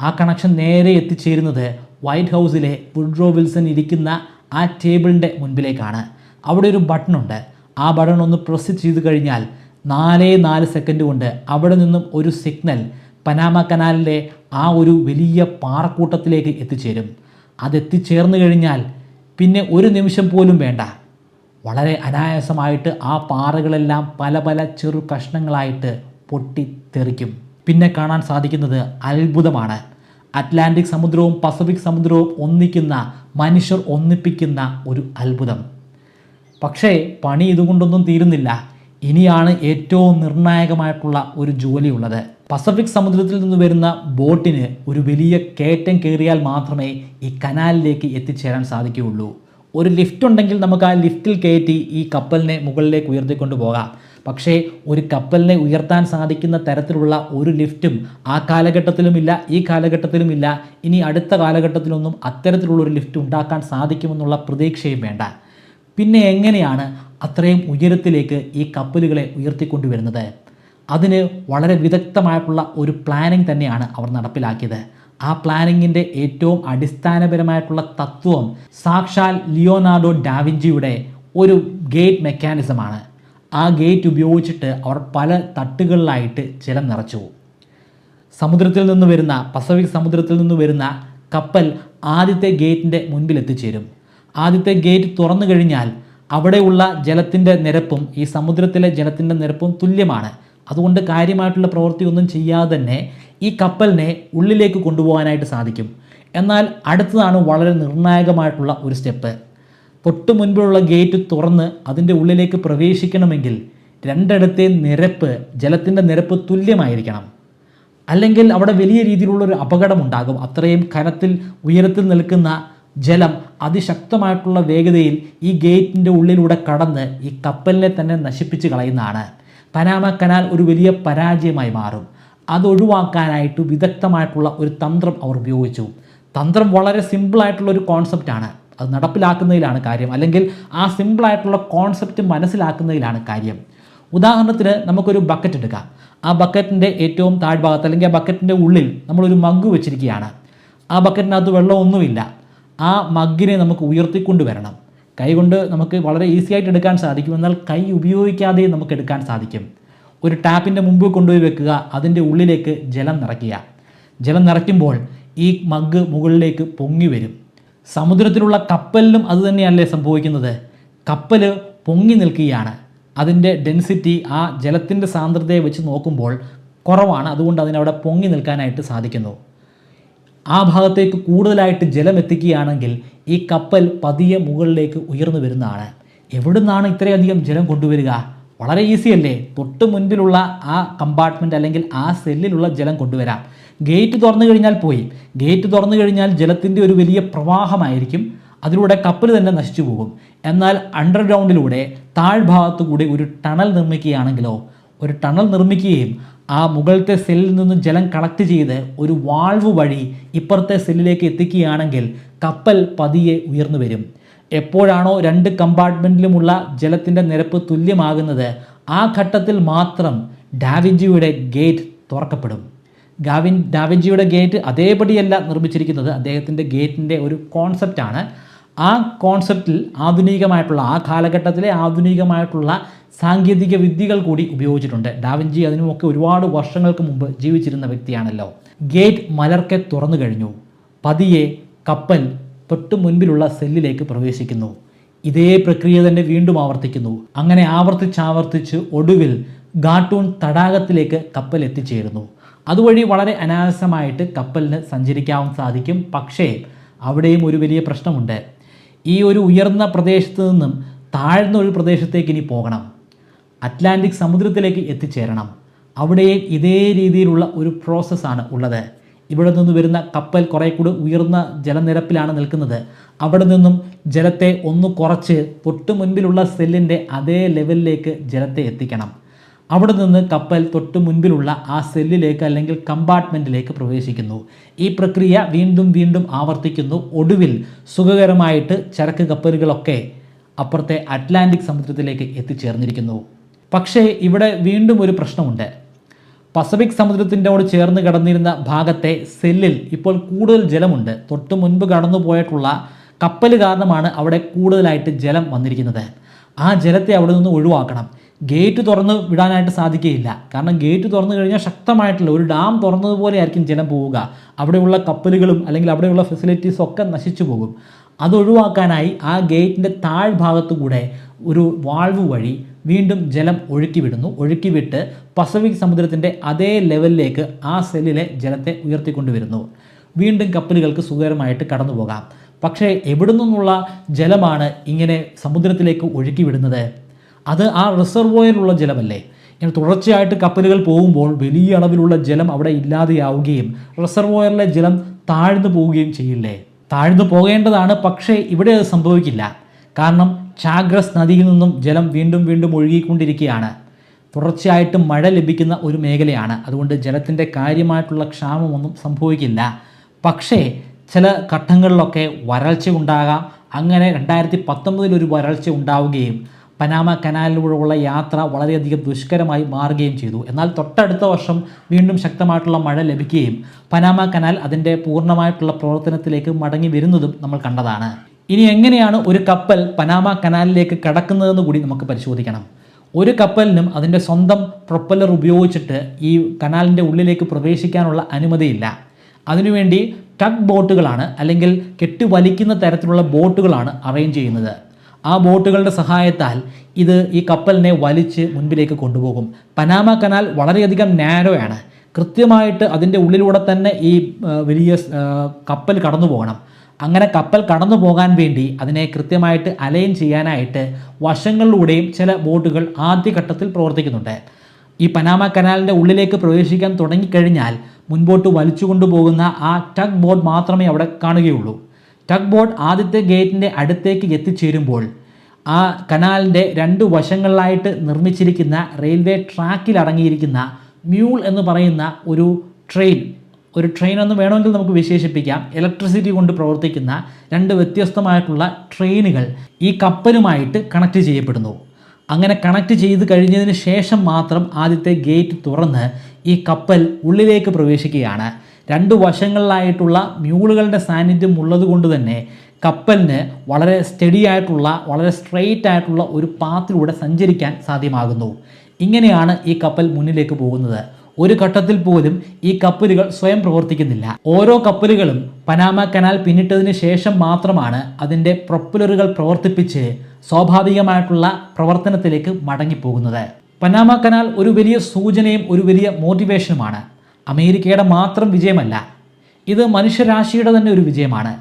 ആ കണക്ഷൻ നേരെ എത്തിച്ചേരുന്നത് വൈറ്റ് ഹൗസിലെ വുഡ്രോ വിൽസൺ ഇരിക്കുന്ന ആ ടേബിളിന്റെ മുൻപിലേക്കാണ്. അവിടെ ഒരു ബട്ടണുണ്ട് ആ ബട്ടൺ ഒന്ന് പ്രസ് ചെയ്ത് കഴിഞ്ഞാൽ നാലേ നാല് സെക്കൻഡ് കൊണ്ട് അവിടെ നിന്നും ഒരു സിഗ്നൽ പനാമ കനാലിലെ ആ ഒരു വലിയ പാറക്കൂട്ടത്തിലേക്ക് എത്തിച്ചേരും. അതെത്തിച്ചേർന്ന് കഴിഞ്ഞാൽ പിന്നെ ഒരു നിമിഷം പോലും വേണ്ട. വളരെ അനായാസമായിട്ട് ആ പാറകളെല്ലാം പല പല ചെറു കഷ്ണങ്ങളായിട്ട് പൊട്ടിത്തെറിക്കും. പിന്നെ കാണാൻ സാധിക്കുന്നത് അത്ഭുതമാണ്. അറ്റ്ലാന്റിക് സമുദ്രവും പസഫിക് സമുദ്രവും ഒന്നിക്കുന്ന മനുഷ്യർ ഒന്നിപ്പിക്കുന്ന ഒരു അത്ഭുതം. പക്ഷേ പണി ഇതുകൊണ്ടൊന്നും തീരുന്നില്ല. ഇനിയാണ് ഏറ്റവും നിർണായകമായിട്ടുള്ള ഒരു ജോലിയുള്ളത്. പസഫിക് സമുദ്രത്തിൽ നിന്ന് വരുന്ന ബോട്ടിന് ഒരു വലിയ കയറ്റം കയറിയാൽ മാത്രമേ ഈ കനാലിലേക്ക് എത്തിച്ചേരാൻ സാധിക്കുകയുള്ളൂ. ഒരു ലിഫ്റ്റ് ഉണ്ടെങ്കിൽ നമുക്ക് ആ ലിഫ്റ്റിൽ കയറ്റി ഈ കപ്പലിനെ മുകളിലേക്ക് ഉയർത്തിക്കൊണ്ട് പോകാം. പക്ഷേ ഒരു കപ്പലിനെ ഉയർത്താൻ സാധിക്കുന്ന തരത്തിലുള്ള ഒരു ലിഫ്റ്റും ആ കാലഘട്ടത്തിലുമില്ല ഈ കാലഘട്ടത്തിലുമില്ല. ഇനി അടുത്ത കാലഘട്ടത്തിലൊന്നും അത്തരത്തിലുള്ള ഒരു ലിഫ്റ്റ് ഉണ്ടാക്കാൻ സാധിക്കുമെന്നുള്ള പ്രതീക്ഷയും വേണ്ട. പിന്നെ എങ്ങനെയാണ് അത്രയും ഉയരത്തിലേക്ക് ഈ കപ്പലുകളെ ഉയർത്തിക്കൊണ്ടുവരുന്നത് അതിന് വളരെ വിദഗ്ധമായിട്ടുള്ള ഒരു പ്ലാനിങ് തന്നെയാണ് അവർ നടപ്പിലാക്കിയത്. ആ പ്ലാനിങ്ങിന്റെ ഏറ്റവും അടിസ്ഥാനപരമായിട്ടുള്ള തത്വം സാക്ഷാൽ ലിയോനാർഡോ ഡാവിഞ്ചിയുടെ ഒരു ഗേറ്റ് മെക്കാനിസമാണ് ആ ഗേറ്റ് ഉപയോഗിച്ചിട്ട് അവർ പല തട്ടുകളിലായിട്ട് ജലം നിറച്ചു. സമുദ്രത്തിൽ നിന്ന് വരുന്ന പസഫിക് സമുദ്രത്തിൽ നിന്ന് വരുന്ന കപ്പൽ ആദ്യത്തെ ഗേറ്റിന്റെ മുൻപിൽ എത്തിച്ചേരും. ആദ്യത്തെ ഗേറ്റ് തുറന്നു കഴിഞ്ഞാൽ അവിടെയുള്ള ജലത്തിന്റെ നിരപ്പും ഈ സമുദ്രത്തിലെ ജലത്തിന്റെ നിരപ്പും തുല്യമാണ്. അതുകൊണ്ട് കാര്യമായിട്ടുള്ള പ്രവൃത്തിയൊന്നും ചെയ്യാതെ തന്നെ ഈ കപ്പലിനെ ഉള്ളിലേക്ക് കൊണ്ടുപോകാനായിട്ട് സാധിക്കും. എന്നാൽ അടുത്തതാണ് വളരെ നിർണായകമായിട്ടുള്ള ഒരു സ്റ്റെപ്പ്. തൊട്ട് മുൻപിലുള്ള ഗേറ്റ് തുറന്ന് അതിന്റെ ഉള്ളിലേക്ക് പ്രവേശിക്കണമെങ്കിൽ രണ്ടിടത്തെ നിരപ്പ് ജലത്തിന്റെ നിരപ്പ് തുല്യമായിരിക്കണം. അല്ലെങ്കിൽ അവിടെ വലിയ രീതിയിലുള്ള ഒരു അപകടമുണ്ടാകും. അത്രയും കനത്തിൽ ഉയരത്തിൽ നിൽക്കുന്ന ജലം അതിശക്തമായിട്ടുള്ള വേഗതയിൽ ഈ ഗേറ്റിന്റെ ഉള്ളിലൂടെ കടന്ന് ഈ കപ്പലിനെ തന്നെ നശിപ്പിച്ച് കളയുന്നതാണ്. പനാമ കനാൽ ഒരു വലിയ പരാജയമായി മാറും. അതൊഴിവാക്കാനായിട്ട് വിദഗ്ധമായിട്ടുള്ള ഒരു തന്ത്രം അവർ ഉപയോഗിച്ചു. തന്ത്രം വളരെ സിമ്പിളായിട്ടുള്ള ഒരു കോൺസെപ്റ്റാണ് അത് നടപ്പിലാക്കുന്നതിലാണ് കാര്യം. അല്ലെങ്കിൽ ആ സിമ്പിളായിട്ടുള്ള കോൺസെപ്റ്റ് മനസ്സിലാക്കുന്നതിലാണ് കാര്യം. ഉദാഹരണത്തിന് നമുക്കൊരു ബക്കറ്റ് എടുക്കാം. ആ ബക്കറ്റിന്റെ ഏറ്റവും താഴ്ഭാഗത്ത് അല്ലെങ്കിൽ ആ ബക്കറ്റിന്റെ ഉള്ളിൽ നമ്മളൊരു മഗ് വെച്ചിരിക്കുകയാണ്. ആ ബക്കറ്റിനകത്ത് വെള്ളമൊന്നുമില്ല. ആ മഗ്ഗിനെ നമുക്ക് ഉയർത്തിക്കൊണ്ട് വരണം കൈ കൊണ്ട് നമുക്ക് വളരെ ഈസി ആയിട്ട് എടുക്കാൻ സാധിക്കും. എന്നാൽ കൈ ഉപയോഗിക്കാതെ നമുക്ക് എടുക്കാൻ സാധിക്കും. ഒരു ടാപ്പിന്റെ മുമ്പ് കൊണ്ടുപോയി വെക്കുക അതിന്റെ ഉള്ളിലേക്ക് ജലം നിറയ്ക്കുക. ജലം നിറയ്ക്കുമ്പോൾ ഈ മഗ് മുകളിലേക്ക് പൊങ്ങി വരും. സമുദ്രത്തിലുള്ള കപ്പലിലും അതുതന്നെയല്ലേ സംഭവിക്കുന്നത്? കപ്പൽ പൊങ്ങി നിൽക്കുകയാണ്. അതിന്റെ ഡെൻസിറ്റി ആ ജലത്തിന്റെ സാന്ദ്രതയെ വെച്ച് നോക്കുമ്പോൾ കുറവാണ്. അതുകൊണ്ട് അതിനവിടെ പൊങ്ങി നിൽക്കാനായിട്ട് സാധിക്കുന്നു. ആ ഭാഗത്തേക്ക് കൂടുതലായിട്ട് ജലം എത്തിക്കുകയാണെങ്കിൽ ഈ കപ്പൽ പതിയെ മുകളിലേക്ക് ഉയർന്നു വരുന്നതാണ്. എവിടുന്നാണ് ഇത്രയധികം ജലം കൊണ്ടുവരിക? വളരെ ഈസി അല്ലേ? തൊട്ട് മുൻപിലുള്ള ആ കമ്പാർട്ട്മെന്റ് അല്ലെങ്കിൽ ആ സെല്ലിലുള്ള ജലം കൊണ്ടുവരാം. ഗേറ്റ് തുറന്നു കഴിഞ്ഞാൽ പോയി. ഗേറ്റ് തുറന്നു കഴിഞ്ഞാൽ ജലത്തിന്റെ ഒരു വലിയ പ്രവാഹമായിരിക്കും. അതിലൂടെ കപ്പൽ തന്നെ നശിച്ചു പോകും. എന്നാൽ അണ്ടർഗ്രൗണ്ടിലൂടെ താഴ്ഭാഗത്തു കൂടി ഒരു ടണൽ നിർമ്മിക്കുകയാണെങ്കിലോ ഒരു ടണൽ നിർമ്മിക്കുകയും ആ മുകളിലത്തെ സെല്ലിൽ നിന്നും ജലം കളക്ട് ചെയ്ത് ഒരു വാൾവ് വഴി ഇപ്പുറത്തെ സെല്ലിലേക്ക് എത്തിക്കുകയാണെങ്കിൽ കപ്പൽ പതിയെ ഉയർന്നു വരും. എപ്പോഴാണോ രണ്ട് കമ്പാർട്ട്മെന്റിലുമുള്ള ജലത്തിന്റെ നിരപ്പ് തുല്യമാകുന്നത് ആ ഘട്ടത്തിൽ മാത്രം ഡാവിഞ്ചിയുടെ ഗേറ്റ് തുറക്കപ്പെടും. ഗാവിൻ ഡാവിഞ്ചിയുടെ ഗേറ്റ് അതേപടിയല്ല നിർമ്മിച്ചിരിക്കുന്നത്. അദ്ദേഹത്തിന്റെ ഗേറ്റിന്റെ ഒരു കോൺസെപ്റ്റാണ് ആ കോൺസെപ്റ്റിൽ ആധുനികമായിട്ടുള്ള ആ കാലഘട്ടത്തിലെ ആധുനികമായിട്ടുള്ള സാങ്കേതിക വിദ്യകൾ കൂടി ഉപയോഗിച്ചിട്ടുണ്ട്. ഡാവിഞ്ചി അതിനുമൊക്കെ ഒരുപാട് വർഷങ്ങൾക്ക് മുമ്പ് ജീവിച്ചിരുന്ന വ്യക്തിയാണല്ലോ. ഗേറ്റ് മലർക്കെ തുറന്നു കഴിഞ്ഞു. പതിയെ കപ്പൽ തൊട്ടു മുൻപിലുള്ള സെല്ലിലേക്ക് പ്രവേശിക്കുന്നു. ഇതേ പ്രക്രിയ തന്നെ വീണ്ടും ആവർത്തിക്കുന്നു. അങ്ങനെ ആവർത്തിച്ചാവർത്തിച്ച് ഒടുവിൽ ഗാട്ടൂൺ തടാകത്തിലേക്ക് കപ്പൽ എത്തിച്ചേരുന്നു. അതുവഴി വളരെ അനായാസമായിട്ട് കപ്പലിന് സഞ്ചരിക്കാൻ സാധിക്കും. പക്ഷേ അവിടെയും ഒരു വലിയ പ്രശ്നമുണ്ട്. ഈ ഒരു ഉയർന്ന പ്രദേശത്ത് നിന്നും താഴ്ന്ന ഒരു പ്രദേശത്തേക്ക് ഇനി പോകണം. അറ്റ്ലാന്റിക് സമുദ്രത്തിലേക്ക് എത്തിച്ചേരണം. അവിടെയും ഇതേ രീതിയിലുള്ള ഒരു പ്രോസസ്സാണ് ഉള്ളത്. ഇവിടെ നിന്ന് വരുന്ന കപ്പൽ കുറേ കൂടി ഉയർന്ന ജലനിരപ്പിലാണ് നിൽക്കുന്നത്. അവിടെ നിന്നും ജലത്തെ ഒന്ന് കുറച്ച് തൊട്ട് മുൻപിലുള്ള സെല്ലിന്റെ അതേ ലെവലിലേക്ക് ജലത്തെ എത്തിക്കണം. അവിടെ നിന്ന് കപ്പൽ തൊട്ട് മുൻപിലുള്ള ആ സെല്ലിലേക്ക് അല്ലെങ്കിൽ കമ്പാർട്ട്മെന്റിലേക്ക് പ്രവേശിക്കുന്നു. ഈ പ്രക്രിയ വീണ്ടും വീണ്ടും ആവർത്തിക്കുന്നു. ഒടുവിൽ സുഖകരമായിട്ട് ചരക്ക് കപ്പലുകളൊക്കെ അപ്പുറത്തെ അറ്റ്ലാന്റിക് സമുദ്രത്തിലേക്ക് എത്തിച്ചേർന്നിരിക്കുന്നു. പക്ഷേ ഇവിടെ വീണ്ടും ഒരു പ്രശ്നമുണ്ട്. പസഫിക് സമുദ്രത്തിന്റെയോട് ചേർന്ന് കിടന്നിരുന്ന ഭാഗത്തെ സെല്ലിൽ ഇപ്പോൾ കൂടുതൽ ജലമുണ്ട്. തൊട്ട് മുൻപ് കടന്നു പോയിട്ടുള്ള കപ്പൽ കാരണമാണ് അവിടെ കൂടുതലായിട്ട് ജലം വന്നിരിക്കുന്നത്. ആ ജലത്തെ അവിടെ നിന്ന് ഒഴിവാക്കണം. ഗേറ്റ് തുറന്ന് വിടാനായിട്ട് സാധിക്കുകയില്ല. കാരണം ഗേറ്റ് തുറന്നു കഴിഞ്ഞാൽ ശക്തമായിട്ടുള്ള ഒരു ഡാം തുറന്നതുപോലെ ആയിരിക്കും ജലം പോവുക. അവിടെയുള്ള കപ്പലുകളും അല്ലെങ്കിൽ അവിടെയുള്ള ഫെസിലിറ്റീസും ഒക്കെ നശിച്ചു പോകും. അതൊഴിവാക്കാനായി ആ ഗേറ്റിന്റെ താഴ്ഭാഗത്തു കൂടെ ഒരു വാൾവ് വഴി വീണ്ടും ജലം ഒഴുക്കി വിടുന്നു ഒഴുക്കി വിട്ട് പസഫിക് സമുദ്രത്തിന്റെ അതേ ലെവലിലേക്ക് ആ സെല്ലിലെ ജലത്തെ ഉയർത്തിക്കൊണ്ടുവരുന്നു. വീണ്ടും കപ്പലുകൾക്ക് സുഖകരമായിട്ട് കടന്നു പോകാം പക്ഷേ എവിടെ നിന്നുള്ള ജലമാണ് ഇങ്ങനെ സമുദ്രത്തിലേക്ക് ഒഴുക്കി വിടുന്നത് അത് ആ റിസർവോയറിലുള്ള ജലമല്ലേ? ഇങ്ങനെ തുടർച്ചയായിട്ട് കപ്പലുകൾ പോകുമ്പോൾ വലിയ അളവിലുള്ള ജലം അവിടെ ഇല്ലാതെയാവുകയും റിസർവോയറിലെ ജലം താഴ്ന്നു പോവുകയും ചെയ്യില്ലേ? താഴ്ന്നു പോകേണ്ടതാണ് പക്ഷേ ഇവിടെ അത് സംഭവിക്കില്ല. കാരണം ചാഗ്രസ് നദിയിൽ നിന്നും ജലം വീണ്ടും വീണ്ടും ഒഴുകിക്കൊണ്ടിരിക്കുകയാണ്. തുടർച്ചയായിട്ട് മഴ ലഭിക്കുന്ന ഒരു മേഖലയാണ്. അതുകൊണ്ട് ജലത്തിന്റെ കാര്യമായിട്ടുള്ള ക്ഷാമമൊന്നും സംഭവിക്കില്ല. പക്ഷേ ചില ഘട്ടങ്ങളിലൊക്കെ വരൾച്ച ഉണ്ടാകാം. അങ്ങനെ രണ്ടായിരത്തി പത്തൊമ്പതിൽ ഒരു വരൾച്ച ഉണ്ടാവുകയും പനാമ കനാലിലൂടെയുള്ള യാത്ര വളരെയധികം ദുഷ്കരമായി മാറുകയും ചെയ്തു. എന്നാൽ തൊട്ടടുത്ത വർഷം വീണ്ടും ശക്തമായിട്ടുള്ള മഴ ലഭിക്കുകയും പനാമ കനാൽ അതിന്റെ പൂർണമായിട്ടുള്ള പ്രവർത്തനത്തിലേക്ക് മടങ്ങി വരുന്നതും നമ്മൾ കണ്ടതാണ്. ഇനി എങ്ങനെയാണ് ഒരു കപ്പൽ പനാമ കനാലിലേക്ക് കടക്കുന്നതെന്ന് കൂടി നമുക്ക് പരിശോധിക്കണം. ഒരു കപ്പലിനും അതിന്റെ സ്വന്തം പ്രൊപ്പല്ലർ ഉപയോഗിച്ചിട്ട് ഈ കനാലിന്റെ ഉള്ളിലേക്ക് പ്രവേശിക്കാനുള്ള അനുമതിയില്ല. അതിനുവേണ്ടി ടഗ് ബോട്ടുകളാണ് അല്ലെങ്കിൽ കെട്ടിവലിക്കുന്ന തരത്തിലുള്ള ബോട്ടുകളാണ് അറേഞ്ച് ചെയ്യുന്നത്. ആ ബോട്ടുകളുടെ സഹായത്താൽ ഇത് ഈ കപ്പലിനെ വലിച്ച് മുൻപിലേക്ക് കൊണ്ടുപോകും. പനാമ കനാൽ വളരെയധികം ആണ് കൃത്യമായിട്ട് അതിന്റെ ഉള്ളിലൂടെ തന്നെ ഈ വലിയ കപ്പൽ കടന്നു പോകണം അങ്ങനെ കപ്പൽ കടന്നു പോകാൻ വേണ്ടി അതിനെ കൃത്യമായിട്ട് അലൈൻ ചെയ്യാനായിട്ട് വശങ്ങളിലൂടെയും ചില ബോട്ടുകൾ ആദ്യഘട്ടത്തിൽ പ്രവർത്തിക്കുന്നുണ്ട്. ഈ പനാമ കനാലിന്റെ ഉള്ളിലേക്ക് പ്രവേശിക്കാൻ തുടങ്ങിക്കഴിഞ്ഞാൽ മുൻപോട്ട് വലിച്ചു കൊണ്ടുപോകുന്ന ആ ടഗ് ബോട്ട് മാത്രമേ അവിടെ കാണുകയുള്ളൂ. ടഗ് ബോട്ട് ആദ്യത്തെ ഗേറ്റിന്റെ അടുത്തേക്ക് എത്തിച്ചേരുമ്പോൾ ആ കനാലിന്റെ രണ്ട് വശങ്ങളിലായിട്ട് നിർമ്മിച്ചിരിക്കുന്ന റെയിൽവേ ട്രാക്കിൽ അടങ്ങിയിരിക്കുന്ന മ്യൂൾ എന്ന് പറയുന്ന ഒരു ട്രെയിൻ ഒരു ട്രെയിൻ എന്ന് വേണമെങ്കിൽ നമുക്ക് വിശേഷിപ്പിക്കാം. ഇലക്ട്രിസിറ്റി കൊണ്ട് പ്രവർത്തിക്കുന്ന രണ്ട് വ്യത്യസ്തമായിട്ടുള്ള ട്രെയിനുകൾ ഈ കപ്പലുമായിട്ട് കണക്ട് ചെയ്യപ്പെടുന്നു. അങ്ങനെ കണക്ട് ചെയ്ത് കഴിഞ്ഞതിന് ശേഷം മാത്രം ആദ്യത്തെ ഗേറ്റ് തുറന്ന് ഈ കപ്പൽ ഉള്ളിലേക്ക് പ്രവേശിക്കുകയാണ്. രണ്ട് വശങ്ങളിലായിട്ടുള്ള മ്യൂളുകളുടെ സാന്നിധ്യം ഉള്ളത് കൊണ്ട് തന്നെ കപ്പലിന് വളരെ സ്റ്റഡി ആയിട്ടുള്ള വളരെ സ്ട്രെയിറ്റ് ആയിട്ടുള്ള ഒരു പാത്തിലൂടെ സഞ്ചരിക്കാൻ സാധ്യമാകുന്നു. ഇങ്ങനെയാണ് ഈ കപ്പൽ മുന്നിലേക്ക് പോകുന്നത്. ഒരു ഘട്ടത്തിൽ പോലും ഈ കപ്പലുകൾ സ്വയം പ്രവർത്തിക്കുന്നില്ല. ഓരോ കപ്പലുകളും പനാമ കനാൽ പിന്നിട്ടതിന് ശേഷം മാത്രമാണ് അതിന്റെ പ്രൊപ്പലറുകൾ പ്രവർത്തിപ്പിച്ച് സ്വാഭാവികമായിട്ടുള്ള പ്രവർത്തനത്തിലേക്ക് മടങ്ങിപ്പോകുന്നത്. പനാമ കനാൽ ഒരു വലിയ സൂചനയും ഒരു വലിയ മോട്ടിവേഷനുമാണ്. അമേരിക്കയുടെ മാത്രം വിജയമല്ല ഇത് മനുഷ്യരാശിയുടെ തന്നെ ഒരു വിജയമാണ്.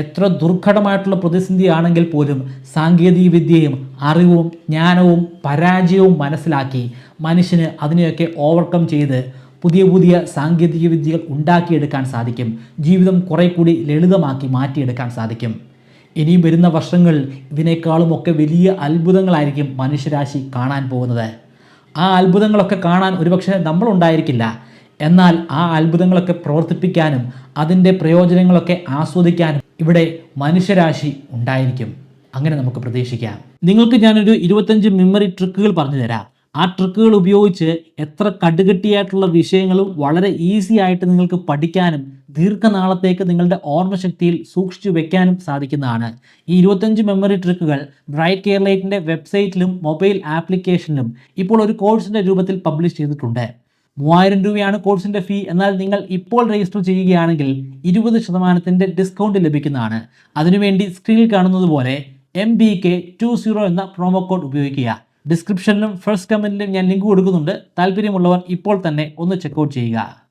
എത്ര ദുർഘടമായിട്ടുള്ള പ്രതിസന്ധിയാണെങ്കിൽ പോലും സാങ്കേതിക വിദ്യയും അറിവും ജ്ഞാനവും പരാജയവും മനസ്സിലാക്കി മനുഷ്യന് അതിനെയൊക്കെ ഓവർകം ചെയ്ത് പുതിയ പുതിയ സാങ്കേതിക വിദ്യകൾ ഉണ്ടാക്കിയെടുക്കാൻ സാധിക്കും. ജീവിതം കുറേ കൂടി ലളിതമാക്കി മാറ്റിയെടുക്കാൻ സാധിക്കും. ഇനിയും വരുന്ന വർഷങ്ങൾ ഇതിനേക്കാളും ഒക്കെ വലിയ അത്ഭുതങ്ങളായിരിക്കും മനുഷ്യരാശി കാണാൻ പോകുന്നത്. ആ അത്ഭുതങ്ങളൊക്കെ കാണാൻ ഒരുപക്ഷെ നമ്മളുണ്ടായിരിക്കില്ല എന്നാൽ ആ അത്ഭുതങ്ങളൊക്കെ പ്രവർത്തിപ്പിക്കാനും അതിന്റെ പ്രയോജനങ്ങളൊക്കെ ആസ്വദിക്കാനും ഇവിടെ മനുഷ്യരാശി ഉണ്ടായിരിക്കും. അങ്ങനെ നമുക്ക് പ്രതീക്ഷിക്കാം. നിങ്ങൾക്ക് ഞാനൊരു ഇരുപത്തഞ്ച് മെമ്മറി ട്രിക്കുകൾ പറഞ്ഞു തരാം. ആ ട്രിക്കുകൾ ഉപയോഗിച്ച് എത്ര കടുകട്ടിയായിട്ടുള്ള വിഷയങ്ങളും വളരെ ഈസി ആയിട്ട് നിങ്ങൾക്ക് പഠിക്കാനും ദീർഘനാളത്തേക്ക് നിങ്ങളുടെ ഓർമ്മശക്തിയിൽ സൂക്ഷിച്ചു വെക്കാനും സാധിക്കുന്നതാണ്. ഈ ഇരുപത്തഞ്ച് മെമ്മറി ട്രിക്കുകൾ ബ്രൈറ്റ് കെയർലൈറ്റിന്റെ വെബ്സൈറ്റിലും മൊബൈൽ ആപ്ലിക്കേഷനിലും ഇപ്പോൾ ഒരു കോഴ്സിന്റെ രൂപത്തിൽ പബ്ലിഷ് ചെയ്തിട്ടുണ്ട്. മൂവായിരം രൂപയാണ് കോഴ്സിന്റെ ഫീ എന്നാൽ നിങ്ങൾ ഇപ്പോൾ രജിസ്റ്റർ ചെയ്യുകയാണെങ്കിൽ ഇരുപത് ശതമാനത്തിന്റെ ഡിസ്കൗണ്ട് ലഭിക്കുന്നതാണ്. അതിനുവേണ്ടി സ്ക്രീനിൽ കാണുന്നത് പോലെ M B K two zero എന്ന പ്രോമോ കോഡ് ഉപയോഗിക്കുക. ഡിസ്ക്രിപ്ഷനിലും ഫസ്റ്റ് കമന്റിലും ഞാൻ ലിങ്ക് കൊടുക്കുന്നുണ്ട്. താല്പര്യമുള്ളവർ ഇപ്പോൾ തന്നെ ഒന്ന് ചെക്കൗട്ട് ചെയ്യുക.